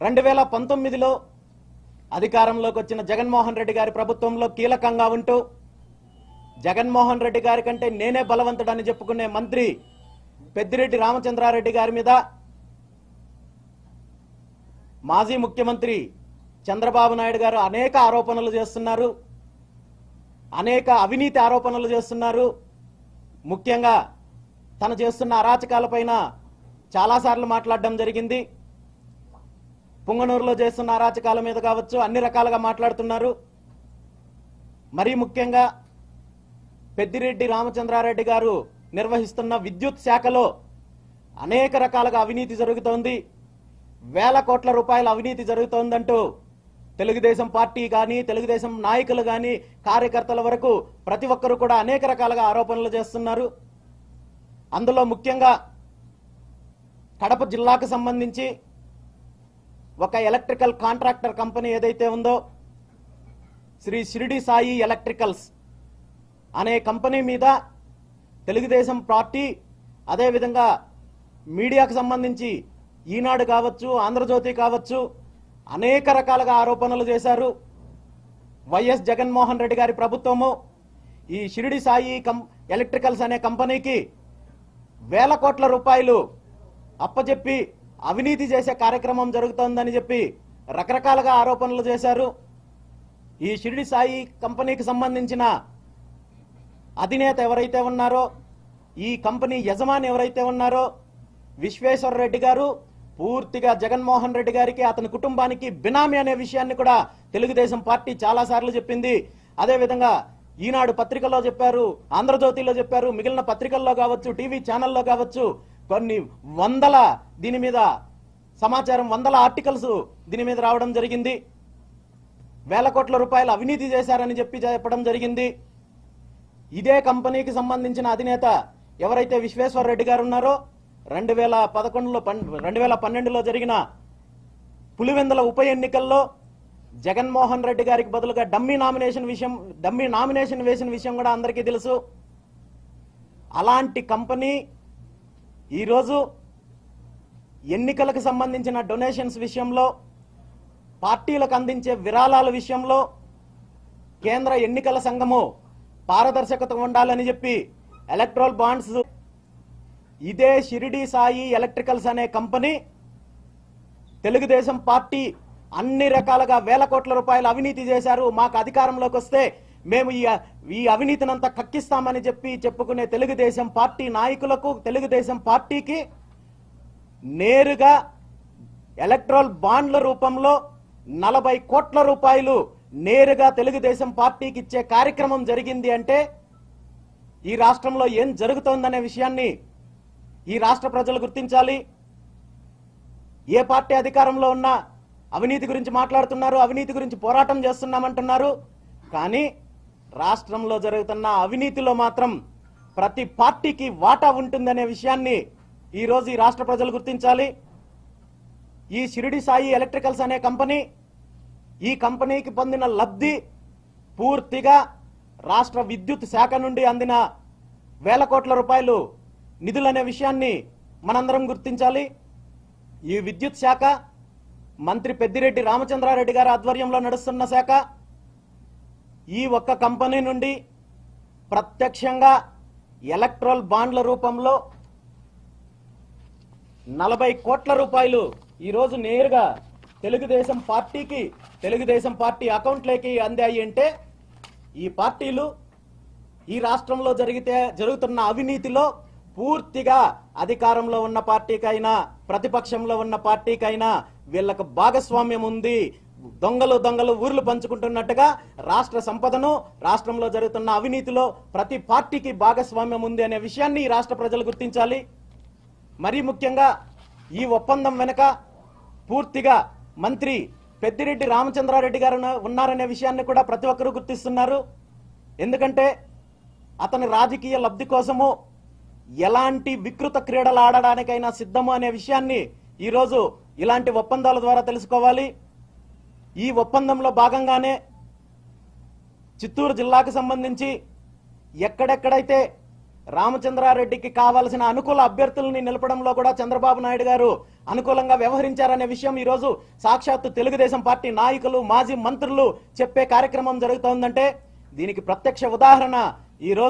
రెండు వేల పంతొమ్మిదిలో అధికారంలోకి వచ్చిన జగన్మోహన్ రెడ్డి గారి ప్రభుత్వంలో కీలకంగా ఉంటూ జగన్మోహన్ రెడ్డి గారి కంటే నేనే బలవంతుడని చెప్పుకునే మంత్రి పెద్దిరెడ్డి రామచంద్రారెడ్డి గారి మీద మాజీ ముఖ్యమంత్రి చంద్రబాబు నాయుడు గారు అనేక ఆరోపణలు చేస్తున్నారు అనేక అవినీతి ఆరోపణలు చేస్తున్నారు. ముఖ్యంగా తను చేస్తున్న అరాచకాలపైన చాలాసార్లు మాట్లాడడం జరిగింది. పుంగనూరులో చేస్తున్న అరాచకాల మీద కావచ్చు అన్ని రకాలుగా మాట్లాడుతున్నారు. మరీ ముఖ్యంగా పెద్దిరెడ్డి రామచంద్రారెడ్డి గారు నిర్వహిస్తున్న విద్యుత్ శాఖలో అనేక రకాలుగా అవినీతి జరుగుతోంది. వేల కోట్ల రూపాయల అవినీతి జరుగుతోందంటూ తెలుగుదేశం పార్టీ కానీ తెలుగుదేశం నాయకులు కానీ కార్యకర్తల వరకు ప్రతి ఒక్కరూ కూడా అనేక రకాలుగా ఆరోపణలు చేస్తున్నారు. అందులో ముఖ్యంగా కడప జిల్లాకు సంబంధించి ఒక ఎలక్ట్రికల్ కాంట్రాక్టర్ కంపెనీ ఏదైతే ఉందో శ్రీ షిరిడి సాయి ఎలక్ట్రికల్స్ అనే కంపెనీ మీద తెలుగుదేశం పార్టీ అదేవిధంగా మీడియాకు సంబంధించి ఈనాడు కావచ్చు ఆంధ్రజ్యోతి కావచ్చు అనేక రకాలుగా ఆరోపణలు చేశారు. వైఎస్ జగన్మోహన్ రెడ్డి గారి ప్రభుత్వము ఈ షిరిడి సాయి కం ఎలక్ట్రికల్స్ అనే కంపెనీకి వేల కోట్ల రూపాయలు అప్పజెప్పి అవినీతి చేసే కార్యక్రమం జరుగుతోందని చెప్పి రకరకాలుగా ఆరోపణలు చేశారు. ఈ షిరిడి సాయి కంపెనీకి సంబంధించిన అధినేత ఎవరైతే ఉన్నారో ఈ కంపెనీ యజమాని ఎవరైతే ఉన్నారో విశ్వేశ్వర రెడ్డి గారు పూర్తిగా జగన్మోహన్ రెడ్డి గారికి అతని కుటుంబానికి బినామీ అనే విషయాన్ని కూడా తెలుగుదేశం పార్టీ చాలా సార్లు చెప్పింది. అదేవిధంగా ఈనాడు పత్రికల్లో చెప్పారు ఆంధ్రజ్యోతిలో చెప్పారు మిగిలిన పత్రికల్లో కావచ్చు టీవీ ఛానల్లో కావచ్చు కొన్ని వందల దీని మీద సమాచారం వందల ఆర్టికల్స్ దీని మీద రావడం జరిగింది. వేల కోట్ల రూపాయలు అవినీతి చేశారని చెప్పి చెప్పడం జరిగింది. ఇదే కంపెనీకి సంబంధించిన అధినేత ఎవరైతే విశ్వేశ్వర రెడ్డి గారు ఉన్నారో రెండు వేల పదకొండులో రెండు వేల పన్నెండులో జరిగిన పులివెందుల ఉప ఎన్నికల్లో జగన్మోహన్ రెడ్డి గారికి బదులుగా డమ్మీ నామినేషన్ విషయం డమ్మీ నామినేషన్ వేసిన విషయం కూడా అందరికీ తెలుసు. అలాంటి కంపెనీ ఈరోజు ఎన్నికలకు సంబంధించిన డొనేషన్స్ విషయంలో పార్టీలకు అందించే విరాళాల విషయంలో కేంద్ర ఎన్నికల సంఘము పారదర్శకత ఉండాలని చెప్పి ఎలక్ట్రల్ బాండ్స్ ఇదే షిరిడి సాయి ఎలక్ట్రికల్స్ అనే కంపెనీ తెలుగుదేశం పార్టీ అన్ని రకాలుగా వేల కోట్ల రూపాయలు అవినీతి చేశారు. మాకు అధికారంలోకి వస్తే మేము ఈ ఈ అవినీతినంతా కక్కిస్తామని చెప్పి చెప్పుకునే తెలుగుదేశం పార్టీ నాయకులకు తెలుగుదేశం పార్టీకి నేరుగా ఎలక్ట్రల్ బాండ్ల రూపంలో నలభై కోట్ల రూపాయలు నేరుగా తెలుగుదేశం పార్టీకి ఇచ్చే కార్యక్రమం జరిగింది అంటే ఈ రాష్ట్రంలో ఏం జరుగుతోందనే విషయాన్ని ఈ రాష్ట్ర ప్రజలు గుర్తించాలి. ఏ పార్టీ అధికారంలో ఉన్నా అవినీతి గురించి మాట్లాడుతున్నారు అవినీతి గురించి పోరాటం చేస్తున్నామంటున్నారు. కానీ రాష్ట్రంలో జరుగుతున్న అవినీతిలో మాత్రం ప్రతి పార్టీకి వాటా ఉంటుందనే విషయాన్ని ఈరోజు ఈ రాష్ట్ర ప్రజలు గుర్తించాలి. ఈ షిరిడి సాయి ఎలక్ట్రికల్స్ అనే కంపెనీ ఈ కంపెనీకి పొందిన లబ్ధి పూర్తిగా రాష్ట్ర విద్యుత్ శాఖ నుండి అందిన వేల కోట్ల రూపాయలు నిధులనే విషయాన్ని మనందరం గుర్తించాలి. ఈ విద్యుత్ శాఖ మంత్రి పెద్దిరెడ్డి రామచంద్రారెడ్డి గారి ఆధ్వర్యంలో నడుస్తున్న శాఖ ఈ ఒక్క కంపెనీ నుండి ప్రత్యక్షంగా ఎలక్ట్రల్ బాండ్ల రూపంలో నలభై కోట్ల రూపాయలు ఈరోజు నేరుగా తెలుగుదేశం పార్టీకి తెలుగుదేశం పార్టీ అకౌంట్లోకి అందాయి అంటే ఈ పార్టీలు ఈ రాష్ట్రంలో జరిగితే జరుగుతున్న అవినీతిలో పూర్తిగా అధికారంలో ఉన్న పార్టీకైనా ప్రతిపక్షంలో ఉన్న పార్టీకైనా వీళ్ళకు భాగస్వామ్యం ఉంది. దొంగలు దొంగలు ఊర్లు పంచుకుంటున్నట్టుగా రాష్ట్ర సంపదను రాష్ట్రంలో జరుగుతున్న అవినీతిలో ప్రతి పార్టీకి భాగస్వామ్యం ఉంది అనే విషయాన్ని ఈ రాష్ట్ర ప్రజలు గుర్తించాలి. మరీ ముఖ్యంగా ఈ ఒప్పందం వెనుక పూర్తిగా మంత్రి పెద్దిరెడ్డి రామచంద్రారెడ్డి గారు ఉన్నారనే విషయాన్ని కూడా ప్రతి ఒక్కరూ గుర్తిస్తున్నారు. ఎందుకంటే అతని రాజకీయ లబ్ధి కోసము ఎలాంటి వికృత క్రీడలు ఆడడానికైనా సిద్ధము అనే విషయాన్ని ఈరోజు ఇలాంటి ఒప్పందాల ద్వారా తెలుసుకోవాలి. ఈ ఒప్పందంలో భాగంగానే చిత్తూరు జిల్లాకు సంబంధించి ఎక్కడెక్కడైతే రామచంద్రారెడ్డికి కావలసిన అనుకూల అభ్యర్థుల్ని నిలపడంలో కూడా చంద్రబాబు నాయుడు గారు అనుకూలంగా వ్యవహరించారనే విషయం ఈ రోజు సాక్షాత్తు తెలుగుదేశం పార్టీ నాయకులు మాజీ మంత్రులు చెప్పే కార్యక్రమం జరుగుతోందంటే దీనికి ప్రత్యక్ష ఉదాహరణ ఈ రోజు